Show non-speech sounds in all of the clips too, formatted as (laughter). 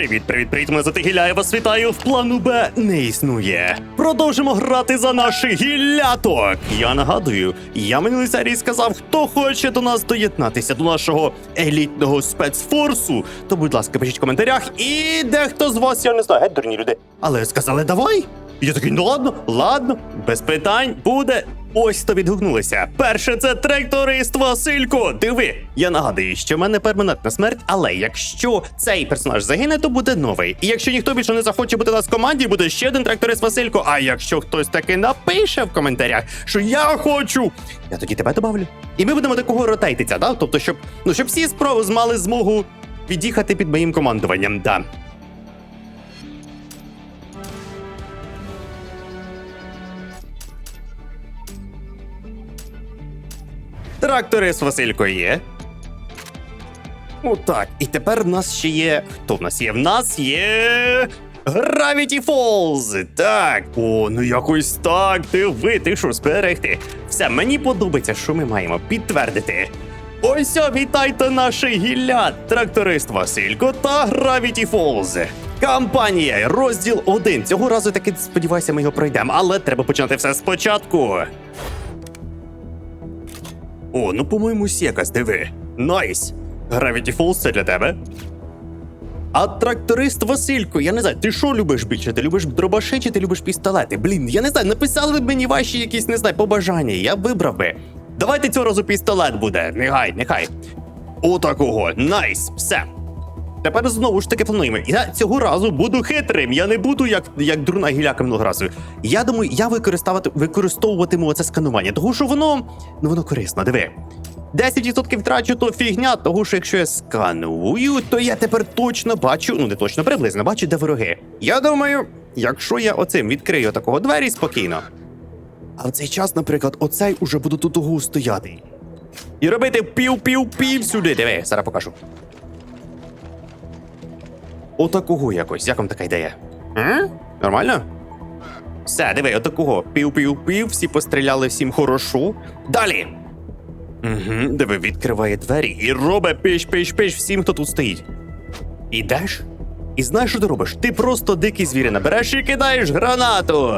Привіт, привіт, привіт, мене звати Гіля, я вас вітаю. В плану Б не існує. Продовжимо грати за наших гіляток. Я нагадую, я минулій серії сказав, хто хоче до нас доєднатися до нашого елітного спецфорсу, то будь ласка, пишіть в коментарях. І дехто з вас, я не знаю, геть дурні люди. Але сказали, давай. Я такий, ну ладно, ладно, без питань буде. Ось то відгукнулися. Перше це тракторист Василько. Диви, я нагадую, що в мене перманентна смерть, але якщо цей персонаж загине, то буде новий. І якщо ніхто більше не захоче бути нас в команді, буде ще один тракторист Василько. А якщо хтось таки напише в коментарях, що я хочу, я тоді тебе добавлю. І ми будемо такого ротейтиться, да? Тобто, щоб ну щоб всі спроби мали змогу від'їхати під моїм командуванням. Да. Тракторист Василько є. Ну так, і тепер в нас ще є. Хто в нас є? В нас є. Gravity Falls! Так, о, ну якось так. Диви, ти що, зберегти. Все, мені подобається, що ми маємо підтвердити. Ось вітайте наших гіллят, тракторист Василько та Gravity Falls. Кампанія, розділ 1. Цього разу таки сподіваюся, ми його пройдемо, але треба починати все спочатку. О, ну по-моєму, якась, диви. Найс! Gravity Falls це для тебе. А тракторист Василько, я не знаю, ти що любиш більше? Ти любиш дробаши чи ти любиш пістолети? Блін, я не знаю, написали б мені ваші якісь, не знаю, побажання, я вибрав би. Давайте цього разу пістолет буде. Нехай, нехай. Отакого. Найс, все. Тепер знову ж таки плануємо. Я цього разу буду хитрим. Я не буду як, як дурна гіляка минулого разу. Я думаю, я використовувати, використовуватиму оце сканування, тому що воно ну воно корисно. Диви. 10% втрачу, то фігня, того що якщо я сканую, то я тепер точно бачу, ну не точно приблизно бачу, де вороги. Я думаю, якщо я оцим відкрию такого двері спокійно. А в цей час, наприклад, оцей уже буде тут угу стояти. І робити пів-пів-пів сюди. Диви, зараз покажу. Отакого якось. Як вам така ідея? А? Нормально? Все, диви, отакого. Пів-пів-пів, всі постріляли, всім хорошо. Далі. Угу, диви, відкриває двері і робить пиш-пиш-пиш всім, хто тут стоїть. Ідеш? І знаєш, що ти робиш? Ти просто дикий звірина береш і кидаєш гранату.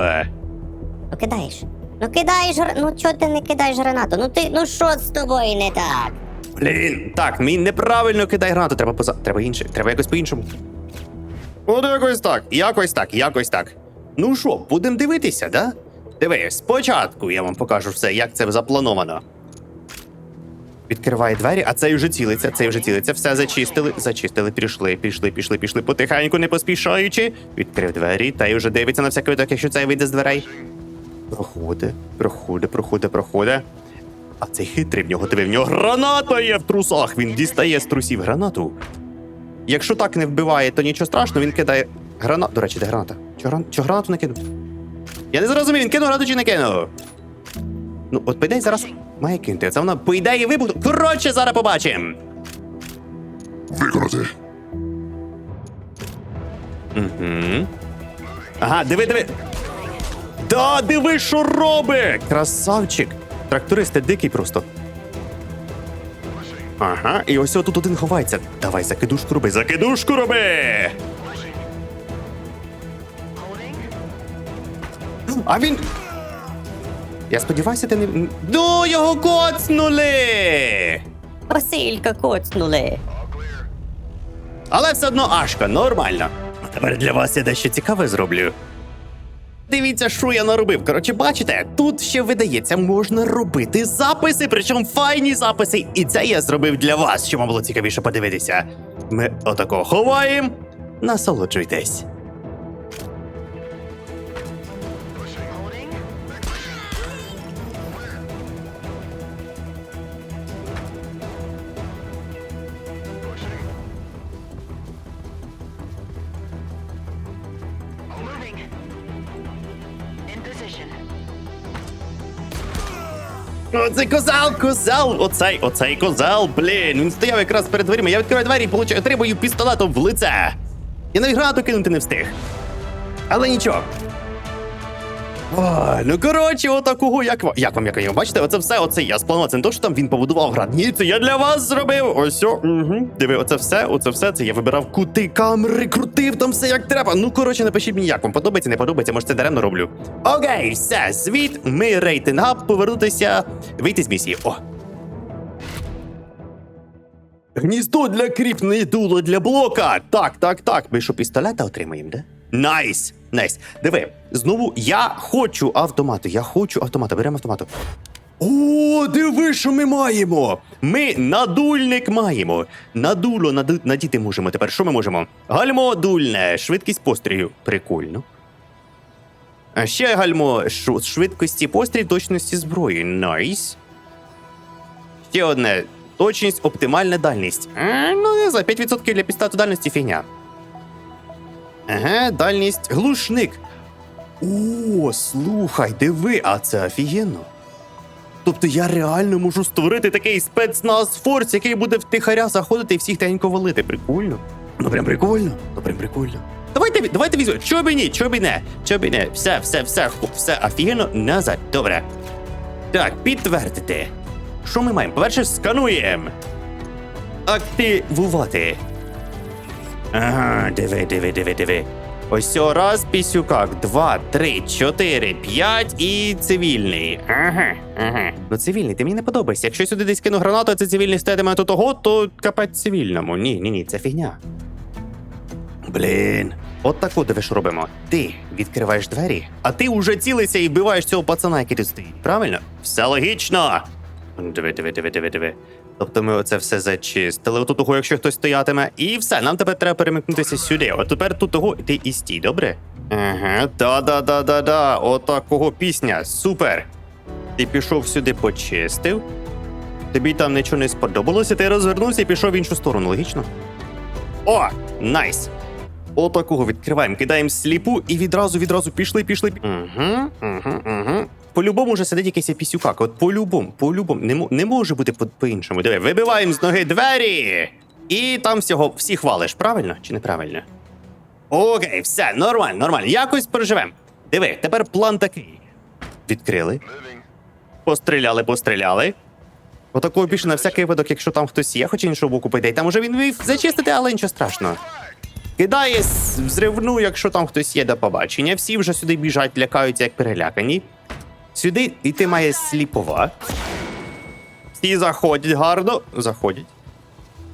Ну кидаєш. Ну кидаєш Ну чого ти не кидаєш гранату? Ну ти ну що з тобою не так? Блін, так, мій неправильно кидай гранату, треба поза. Треба інше, треба якось по-іншому. От якось так, якось так, якось так. Ну що, будемо дивитися, да? Диви, спочатку я вам покажу все, як це заплановано. Відкриває двері, а цей вже цілиться, цей вже цілиться. Все зачистили, зачистили, пішли, пішли, пішли, пішли, потихеньку, не поспішаючи. Відкрив двері, та й вже дивиться на всякий випадок, якщо цей вийде з дверей. Проходить, проходить, проходить, проходить. А цей хитрий в нього диви, в нього граната є в трусах. Він дістає з трусів гранату. Якщо так не вбиває, то нічого страшного, він кидає гранату. До речі, де граната? Чо, гран... Чо гранату не кинув? Я не зрозумів, він кинув гранату чи не кинув. Ну, от по ідеї зараз має кинути. Це вона по ідеї вибухне. Коротше, зараз побачимо. Виконати. Угу. Ага, диви, диви. Да, диви, що робить! Красавчик! Тракторист, ти дикий просто. Ага, і ось тут один ховається. Давай, закидушку роби, закидушку роби! А він. Я сподіваюся, ти не. Ну, його коцнули! Василька коцнули. Але все одно Ашка, нормально. А тепер для вас я дещо цікаве зроблю. Дивіться, що я наробив. Коротше, бачите, тут ще видається, можна робити записи, причому файні записи. І це я зробив для вас, щоб вам було цікавіше подивитися. Ми отако ховаємо. Насолоджуйтесь. Оцей козал, козал! Оцей, оцей козал, блін. Він стояв якраз перед дверима. Я відкриваю двері і получаю, отримую пістолетом в лице. Я навіть гранату кинути не встиг. Але нічого. Ой, ну коротше, отакого, як вам. Як вам, як вам? Бачите, оце все, оце я спланував. Це не то, що там він побудував град. Ні, це я для вас зробив. Ось. Угу. Диви, оце все, оце все. Це я вибирав кути камери, крутив там все як треба. Ну коротше, напишіть мені, як вам подобається, не подобається, може це даремно роблю. Окей, все, звіт, ми рейтинг ап, повернутися, вийти з місії. О. Гніздо для кріпної дуло для блока. Так, так, так. Ми що, пістолета отримаємо, да? Найс! Найс. Диви, знову я хочу автомату. Я хочу автомата. Беремо автомату. О, диви, що ми маємо! Ми надульник маємо. Надуло наду... надіти можемо. Тепер що ми можемо? Гальмо дульне, швидкість пострілю. Прикольно. А ще гальмо шу- швидкості пострілів, точності зброї. Найс. Ще одне. Точність, оптимальна дальність. А, ну, не знаю, 5% для пістату дальності фігня. Ага, дальність глушник. О, слухай, диви, а це офігенно. Тобто я реально можу створити такий спецназ форс, який буде втихаря заходити і всіх тенько валити. Прикольно. Ну прям прикольно. Ну прям прикольно. Давайте, давайте візьмемо. Чого б ні, чого б не, чого б не. Все, все, все, все офігенно назад. Добре. Так, підтвердити. Що ми маємо? По-перше, скануємо. Активувати. Ага, диви, диви, диви, диви. Ось цього раз пісюкак. Два, три, чотири, п'ять і цивільний. Ага, ага. Ну цивільний, ти мені не подобаєшся. Якщо сюди десь кину гранату, а це цивільний стоятиме тут того, то капець цивільному. Ні, ні, ні, це фігня. Блін. От таку диви, що робимо. Ти відкриваєш двері, а ти уже цілися і вбиваєш цього пацана, який тут стоїть. Правильно? Все логічно. Диви, диви, диви, диви, диви. Тобто ми оце все зачистили. Отут того, якщо хтось стоятиме. І все, нам тепер треба перемикнутися сюди. От тепер тут того ти і стій, добре? Ага, да-да-да-да-да. Отакого пісня. Супер. Ти пішов сюди, почистив. Тобі там нічого не сподобалося, ти розвернувся і пішов в іншу сторону, логічно? О, найс! Отакого відкриваємо, кидаємо сліпу і відразу відразу пішли, пішли. Угу, угу. По-любому вже сидить якийсь пісюкак. От по-любому, по-любому. Не, не може бути по- по-іншому. Диви, вибиваємо з ноги двері. І там всього всіх валиш, правильно чи неправильно? Окей, все, нормально, нормально. Якось переживемо. Диви, тепер план такий. Відкрили. Постріляли, постріляли. Отакого більше на всякий випадок, якщо там хтось є, хоч іншого боку піде. Там уже він вмів зачистити, але нічого страшного. Кидає взривну, якщо там хтось є до побачення. Всі вже сюди біжать, лякаються, як перелякані. Сюди йти має сліпова. Всі заходять гарно. Заходять.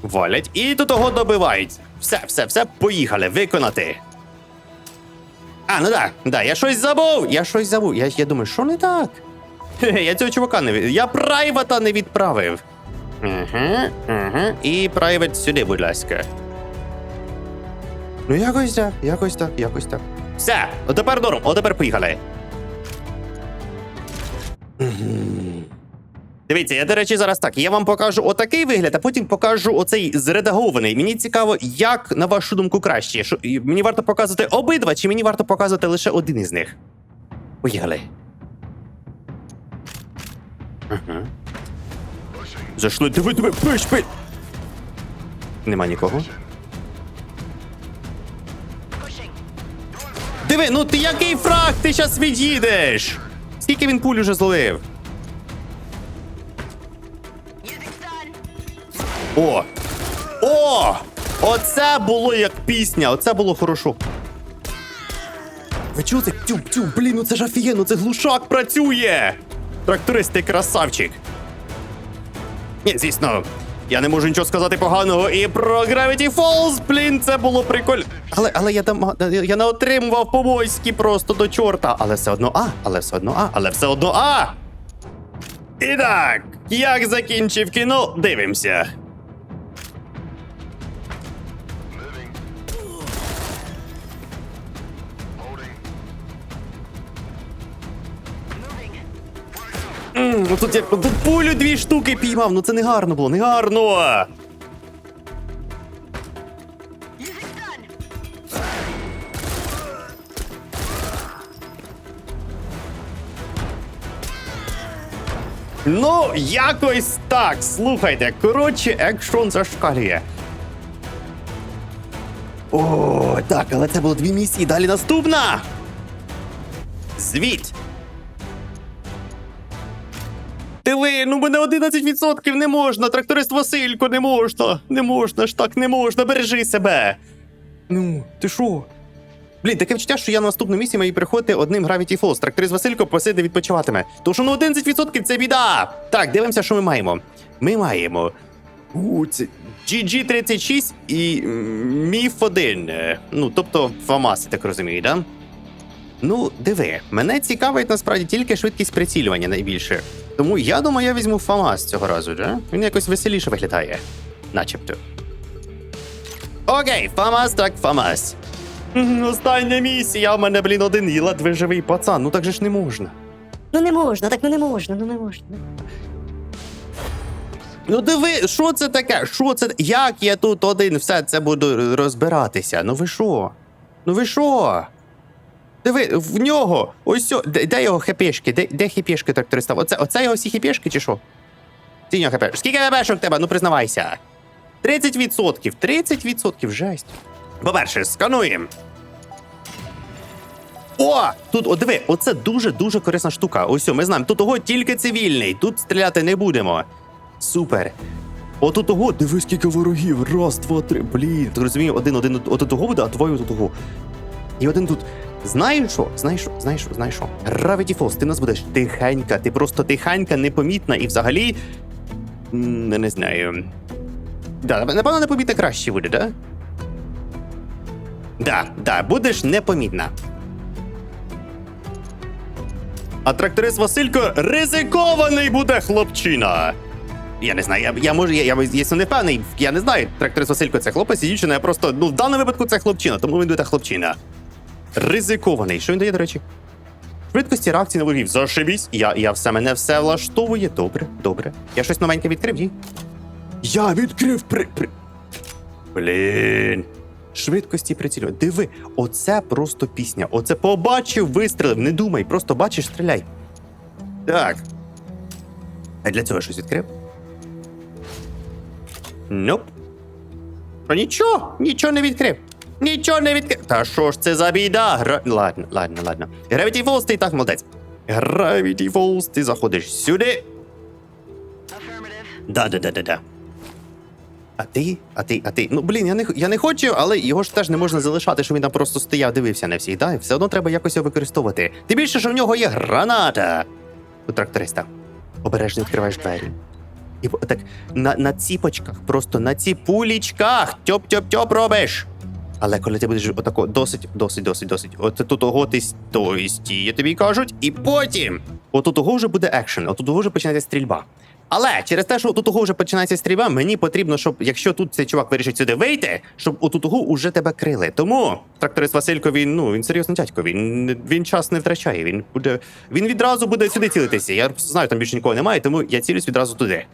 Валять. І до того добивають. Все, все, все, поїхали, виконати. А, ну так, да, я щось забув. Я щось забув. Я, я думаю, що не так? Я цього чувака не від... Я прайвата не відправив. Угу, угу. І прайвет сюди, будь ласка. Ну, якось так, якось так, якось так. Все, отепер норм, отепер поїхали. Дивіться, я, до речі, зараз так. Я вам покажу отакий вигляд, а потім покажу оцей зредагований. Мені цікаво, як на вашу думку краще. Що, мені варто показувати обидва, чи мені варто показувати лише один із них? Поїхали. Ага. Зайшли, диви, диви, пиш, пиш. Нема нікого. Диви, ну ти який фраг, ти щас від'їдеш! Скільки він пуль уже злив? О! О! Оце було як пісня, оце було хорошо. Ви чуєте? Тю, тю, блін, ну це ж офігенно, це глушак працює! Тракторист, ти красавчик. Ні, звісно, я не можу нічого сказати поганого і про Gravity Falls, блін, це було прикольно. Але, але я там я не отримував по-войськи просто до чорта. Але все одно А, але все одно А, але все одно А. І так, як закінчив кіно, дивимося. Ну тут я тут пулю дві штуки піймав, ну це не гарно було, не гарно. Ну, якось так. Слухайте, коротше, екшон зашкалює. О, так, але це було дві місії. Далі наступна. Звіт. Диви, ну мене 11% не можна. Тракторист Василько, не можна. Не можна ж так, не можна. Бережи себе. Ну, ти що? Блін, таке відчуття, що я на наступному місці маю приходити одним Gravity Falls. Тракторист Василько посиде відпочиватиме. Що ну 11% це біда. Так, дивимося, що ми маємо. Ми маємо. У, це GG36 і Міф 1. Е, Ну, тобто Фамас, я так розумію, да? Ну, диви, мене цікавить насправді тільки швидкість прицілювання найбільше. Тому я думаю, я візьму ФАМАС цього разу, да? Він якось веселіше виглядає. Начебто. Окей, ФАМАС так ФАМАС. Остання місія, в мене, блін, один і ледве живий пацан. Ну так же ж не можна. Ну не можна, так ну не можна, ну не можна. Ну диви, що це таке? Що це? Як я тут один все це буду розбиратися? Ну ви що? Ну ви що? Диви, в нього! Ось сьо, де, де його хепешки? Де, де хепешки тракториста? Оце, оце його всі хепешки чи що? Ці нього хепешки. Скільки хепешок тебе? Ну признавайся. 30%. 30% жесть. По-перше, скануємо. О! Тут, о, диви, оце дуже-дуже корисна штука. Ось, о, ми знаємо, тут того тільки цивільний, тут стріляти не будемо. Супер. От у того, дивись, скільки ворогів. Раз, два, три. Блін, ти розумієш, один, один, от того буде, а двоє от того. І один тут. Знаєш що? Знаєш що? Знаєш що? Знаєш що? Gravity Falls, ти нас будеш тихенька, ти просто тихенька, непомітна і взагалі. Не, не знаю. Да, напевно, непомітна краще буде, да? Да, да, будеш непомітна. А тракторист Василько ризикований буде хлопчина. Я не знаю, я, я можу, я, я, якщо не впевнений, я не знаю, тракторист Василько це хлопець і дівчина, я просто, ну в даному випадку це хлопчина, тому він буде хлопчина. Ризикований. Що він дає, до речі? Швидкості реакції на ворогів. Зашибісь. Я, я все, мене все влаштовує. Добре, добре. Я щось новеньке відкрив, ні? Я відкрив при. при... Блін. Швидкості прицілювання. Диви, оце просто пісня. Оце побачив, вистрілив. Не думай, просто бачиш, стріляй. Так. А для цього щось відкрив? Ноп. Та нічого, нічого не відкрив. Нічого не відкрив. Та що ж це за біда? Гра... Ладно, ладно, ладно. Gravity Falls, ти так молодець. Gravity Falls, ти заходиш сюди. Да-да-да-да-да. А ти? А ти, а ти? Ну блін, я не я не хочу, але його ж теж не можна залишати, що він там просто стояв, дивився на всіх, да? І все одно треба якось його використовувати. Тим більше, що в нього є граната. У тракториста. Обережно відкриваєш двері. І так на, на ціпочках, просто на ціпулічках. Тьоп-тьоп-тьоп робиш. Але коли ти будеш отако досить, досить, досить, досить. От тут того ти стой, стій, тобі кажуть, і потім. От у того вже буде екшен, от у того вже починається стрільба. Але через те, що от у того вже починається стрільба, мені потрібно, щоб якщо тут цей чувак вирішить сюди вийти, щоб от у того уже тебе крили. Тому тракторист Василько, він ну він серйозний дядько. Він він час не втрачає. Він буде він відразу буде сюди цілитися. Я знаю, там більше нікого немає, тому я цілюсь відразу туди.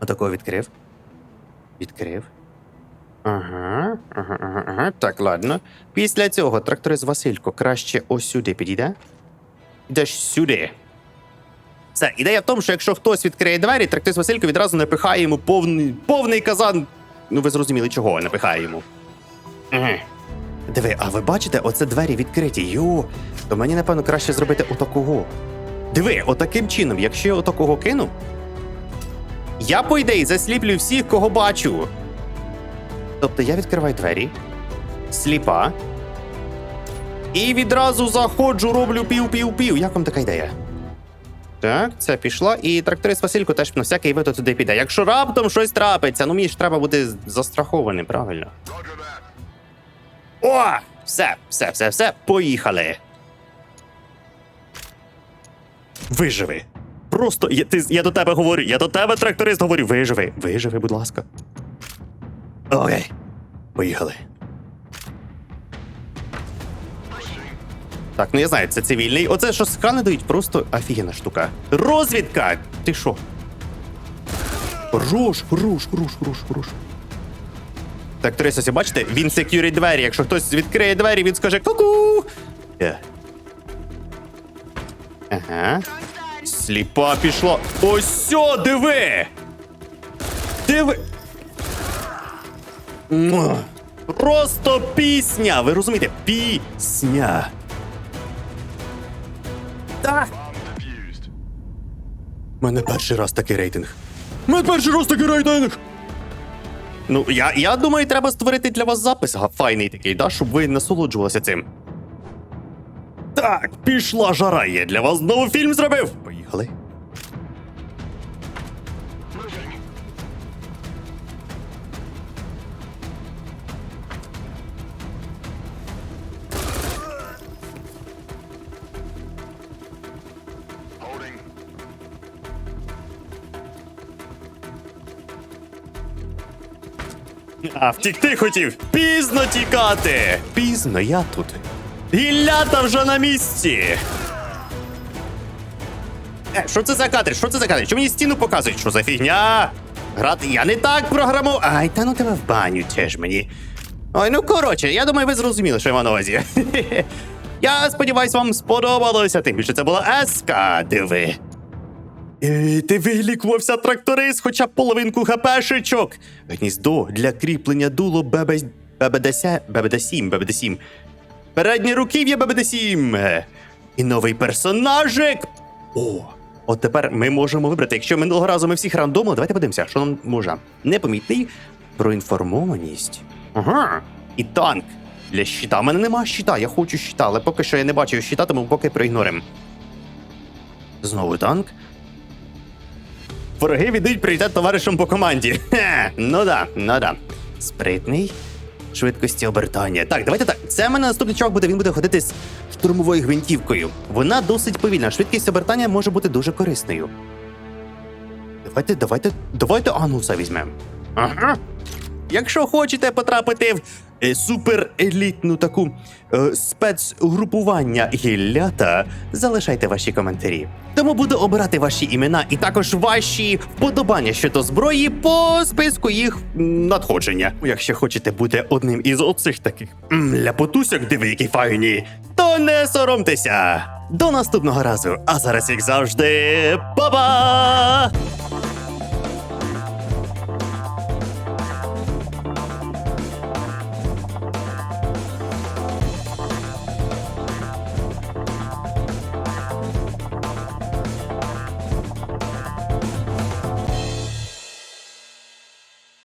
Отакого відкрив. Відкрив. Ага, ага, ага. Так, ладно. Після цього тракторист Василько краще ось сюди підійде. Йдеш сюди. Все, ідея в тому, що якщо хтось відкриє двері, тракторист Василько відразу напихає йому повний, повний казан. Ну, ви зрозуміли, чого напихає йому. Угу. Диви, а ви бачите, оце двері відкриті. Йо, то мені, напевно, краще зробити отакого. Диви, отаким чином, якщо я отакого кину, я, по ідеї, засліплю всіх, кого бачу. Тобто я відкриваю двері, сліпа. І відразу заходжу, роблю пів-пів-пів. Як вам така ідея? Так, це пішла. І тракторист Василько теж на всякий випадок туди піде. Якщо раптом щось трапиться, ну мені ж треба бути застрахованим, правильно? О! Все, все, все, все, поїхали. Виживи. Просто я, ти, я до тебе говорю, я до тебе, тракторист, говорю, виживи. Виживи, будь ласка. Окей. Поїхали. Так, ну я знаю, це цивільний. Оце що скани дають, просто офігенна штука. Розвідка! Ти що? Хорош, хорош, хорош, хорош, хорош. Так, Трисосі, бачите, він секюрить двері. Якщо хтось відкриє двері, він скаже ку-ку. Е. Ага. Сліпа пішла. Ось сьо, диви! Диви. Просто пісня! Ви розумієте? Пісня. Так. У мене перший раз такий рейтинг. У мене перший раз такий рейтинг. Ну, я, я думаю, треба створити для вас запис файний такий, да, щоб ви насолоджувалися цим. Так, пішла жара. Я для вас знову фільм зробив. Поїхали. А, втікти хотів. Пізно тікати. Пізно, я тут. Гіллята вже на місці. Е, що це за кадри? Що це за кадри? Що мені стіну показують? Що за фігня? Грати я не так програму. Ай, та ну тебе в баню теж мені. Ой, ну коротше, я думаю, ви зрозуміли, що я маю на увазі. (laughs) Я сподіваюсь, вам сподобалося. Тим більше це була еска. Диви. Е, Ти вилікувався тракторист, хоча б половинку хпшечок. Гніздо для кріплення дуло ББ... ББД-7, ББД-7, ББД-7. Переднє руків'я ББД-7. Е, І новий персонажик. О, от тепер ми можемо вибрати. Якщо минулого разу ми всіх рандомили, давайте подивимося, що нам може. Непомітний проінформованість. Ага. І танк. Для щита. У мене нема щита, я хочу щита, але поки що я не бачу щита, тому поки проігноримо. Знову танк. Вороги віддають пріоритет товаришам по команді. Хе, ну да, ну да. Спритний. Швидкості обертання. Так, давайте так. Це в мене наступний чувак буде. Він буде ходити з штурмовою гвинтівкою. Вона досить повільна. Швидкість обертання може бути дуже корисною. Давайте, давайте, давайте ануса візьмемо. Ага. Якщо хочете потрапити в суперелітну таку е, спецгрупування гіллята, залишайте ваші коментарі. Тому буду обирати ваші імена і також ваші вподобання щодо зброї по списку їх надходження. Якщо хочете бути одним із оцих таких ляпотусяк, диви, які файні, то не соромтеся. До наступного разу. А зараз, як завжди, па-ба!